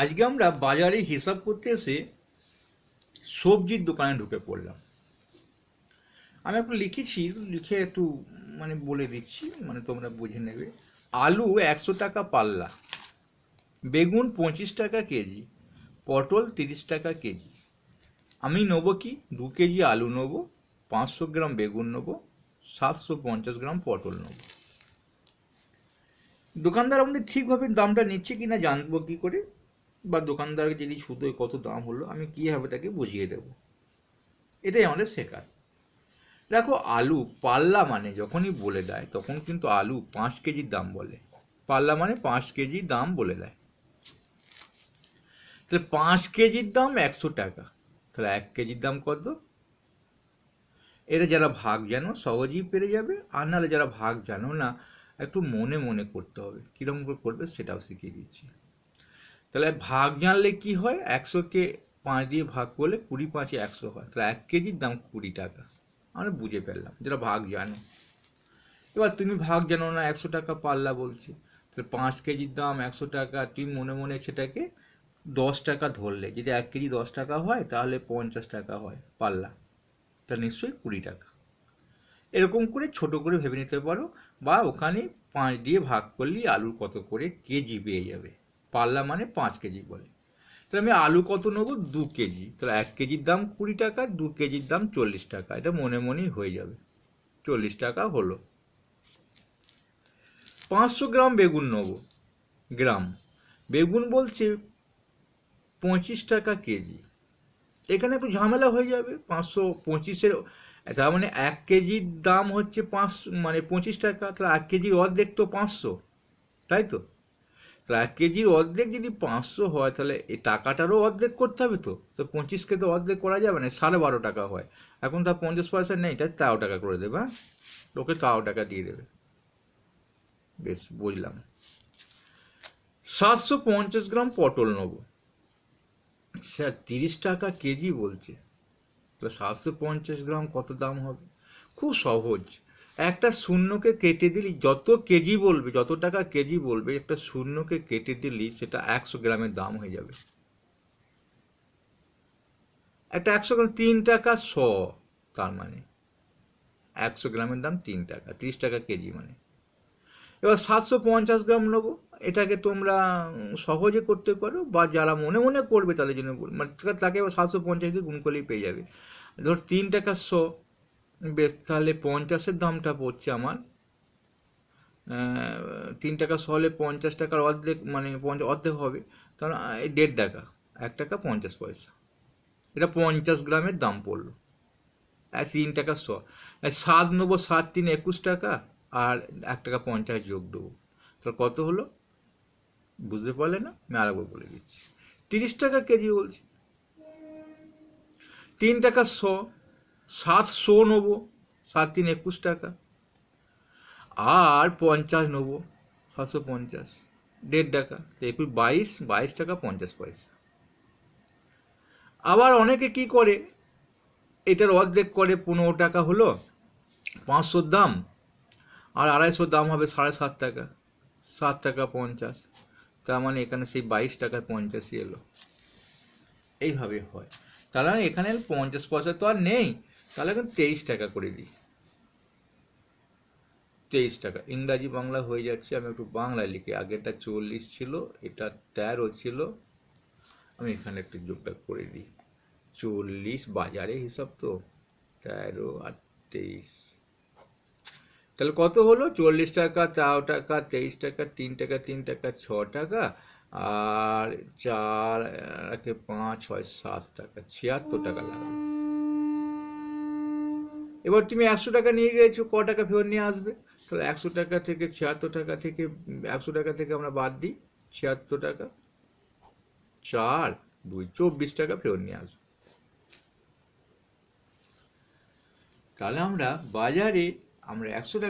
আজকে আমরা বাজারে হিসাব করতে এসে সবজির দোকানে ঢুকে পড়লাম। আমি একটু লিখেছি, লিখে একটু মানে বলে দিচ্ছি মানে তোমরা বুঝে নেবে। আলু একশো টাকা পাল্লা, বেগুন পঁচিশ টাকা কেজি, পটল তিরিশ টাকা কেজি। আমি নেব কি? দু কেজি আলু নেব, পাঁচশো গ্রাম বেগুন নেব, সাতশো পঞ্চাশ গ্রাম পটল নেব। দোকানদার আমাদের ঠিকভাবে দামটা নিচ্ছে কিনা জানব কি করে? বা দোকানদার যদি ছুতোয় কত দাম হলো, আমি কীভাবে তাকে বুঝিয়ে দেব। এটাই আমাদের শেখার। দেখো, আলু পাল্লা মানে যখনই বলে দেয়, তখন কিন্তু আলু পাঁচ কেজির দাম বলে। পাল্লা মানে পাঁচ কেজি দাম বলে দেয়। তাহলে পাঁচ কেজির দাম একশো টাকা। তাহলে এক কেজির দাম কত? এটা যারা ভাগ জানো, সহজেই পেরে যাবে। আর নাহলে যারা ভাগ জানো না, একটু মনে মনে করতে হবে। কীরকম করে করবে সেটাও শিখিয়ে দিচ্ছি। তাহলে ভাগ জানলে কি হয়? একশোকে পাঁচ দিয়ে ভাগ করলে কুড়ি পাঁচে একশো হয়। তাহলে এক কেজির দাম কুড়ি টাকা। আমরা বুঝে ফেললাম যেটা ভাগ জানো। এবার তুমি ভাগ জানো না, একশো টাকা পাল্লা বলছি। তাহলে পাঁচ কেজির দাম একশো টাকা, তুমি মনে মনে সেটাকে দশ টাকা ধরলে। যদি এক কেজি দশ টাকা হয়, তাহলে পঞ্চাশ টাকা হয় পাল্লা। তা নিশ্চয়ই কুড়ি টাকা। এরকম করে ছোট করে ভেবে নিতে পারো। বা ওখানে পাঁচ দিয়ে ভাগ করলেই আলুর কত করে কেজি পেয়ে যাবে। পাল্লা মানে পাঁচ কেজি বলে। তাহলে আমি আলু কত নেব? দু কেজি। তাহলে এক কেজির দাম কুড়ি টাকা, দু কেজির দাম চল্লিশ টাকা। এটা মনে মনেই হয়ে যাবে। চল্লিশ টাকা হলো। পাঁচশো গ্রাম বেগুন নেব। গ্রাম। বেগুন বলছে পঁচিশ টাকা কেজি। এখানে একটু ঝামেলা হয়ে যাবে। পাঁচশো পঁচিশের, তার মানে এক কেজির দাম হচ্ছে পাঁচ মানে পঁচিশ টাকা। তাহলে এক কেজির অর্ধেক তো পাঁচশো। তাই তো? তাহলে এক কেজির অর্ধেক যদি পাঁচশো হয়, তাহলে এই টাকাটারও অর্ধেক করতে হবে তো। তো পঁচিশকে তো অর্ধেক করা যাবে না, সাড়ে বারো টাকা হয়। এখন তার পঞ্চাশ পয়সা নেই, তাই তেরো টাকা করে দেবে হ্যাঁ? লোকে তেরো টাকা দিয়ে দেবে। বেশ, বুঝলাম। সাতশো পঞ্চাশ গ্রাম পটল নেব। স্যার, তিরিশ টাকা কেজি বলছে। তো সাতশো পঞ্চাশ গ্রাম কত দাম হবে? খুব সহজ। একটা শূন্যকে কেটে দিলি, যত কেজি বলবে, যত টাকা কেজি বলবে, একটা শূন্যকে কেটে দিলি, সেটা একশো গ্রামের দাম হয়ে যাবে। একটা একশো গ্রাম তিন টাকা শ, তার মানে। একশো গ্রামের দাম তিন টাকা, তিরিশ টাকা কেজি মানে। এবার সাতশো পঞ্চাশ গ্রাম নেব, এটাকে তোমরা সহজে করতে পারো, বা যারা মনে মনে করবে তাদের জন্য মানে তাকে এবার সাতশো পঞ্চাশ দিয়ে গুণ করলেই পেয়ে যাবে। ধর তিন টাকা শ বেশ, তাহলে পঞ্চাশের দামটা পড়ছে আমার। তিন টাকা হলে পঞ্চাশ টাকার অর্ধেক মানে অর্ধেক হবে। কারণ দেড় টাকা, এক টাকা পঞ্চাশ পয়সা। এটা পঞ্চাশ গ্রামের দাম পড়ল। তিন টাকা শ সাত নেব, সাত তিন একুশ টাকা, আর এক টাকা পঞ্চাশ যোগ দেবো। তাহলে কত হলো? বুঝতে পারলে না? আমি আরেকবার বলে দিচ্ছি। তিরিশ টাকা কেজি বলছি। তিন টাকা শ সাতশো নেব, সাত তিন একুশ টাকা। আর পঞ্চাশ নেব, সাতশো পঞ্চাশ, দেড় টাকা। একুশ, বাইশ বাইশ টাকা, পঞ্চাশ পয়সা। আবার অনেকে কি করে, এটার অর্ধেক করে পনেরো টাকা হলো, পাঁচশোর দাম, আর আড়াইশোর দাম হবে সাড়ে সাত টাকা সাত টাকা পঞ্চাশ। তার মানে এখানে সেই বাইশ টাকায় পঞ্চাশই এলো। এইভাবে হয়। তাহলে এখানে পঞ্চাশ পয়সা তো আর নেই। তাহলে এখন তেইশ টাকা করে দিই। তেইশ টাকা। ইংরাজি বাংলা হয়ে যাচ্ছে, আমি একটু বাংলায় লিখি। আগেটা চল্লিশ ছিল, এটা তেরো ছিল। আমি এখানে একটু যোগটা করে দিই। চল্লিশ, বাজারে হিসাব তো। তেরো আর তেইশ। তাহলে কত হলো? চল্লিশ টাকা, চার টাকা, তেইশ টাকা, তিন টাকা তিন টাকা, ছ টাকা। আর চার পাঁচ, ছয়, সাত টাকা, ছিয়াত্তর টাকা লাগবে। এবার তুমি একশো টাকা নিয়ে গেছো ক টাকা ফেরত নিয়ে আসবে? তাহলে একশো টাকা থেকে ছিয়াত্তর টাকা থেকে, একশো টাকা থেকে আমরা বাদ দিই, ছিয়াত্তর টাকা। চার, দুই, চব্বিশ টাকা ফেরত নিয়ে আসবে। তাহলে আমরা বাজারে আমরা একশো টাকা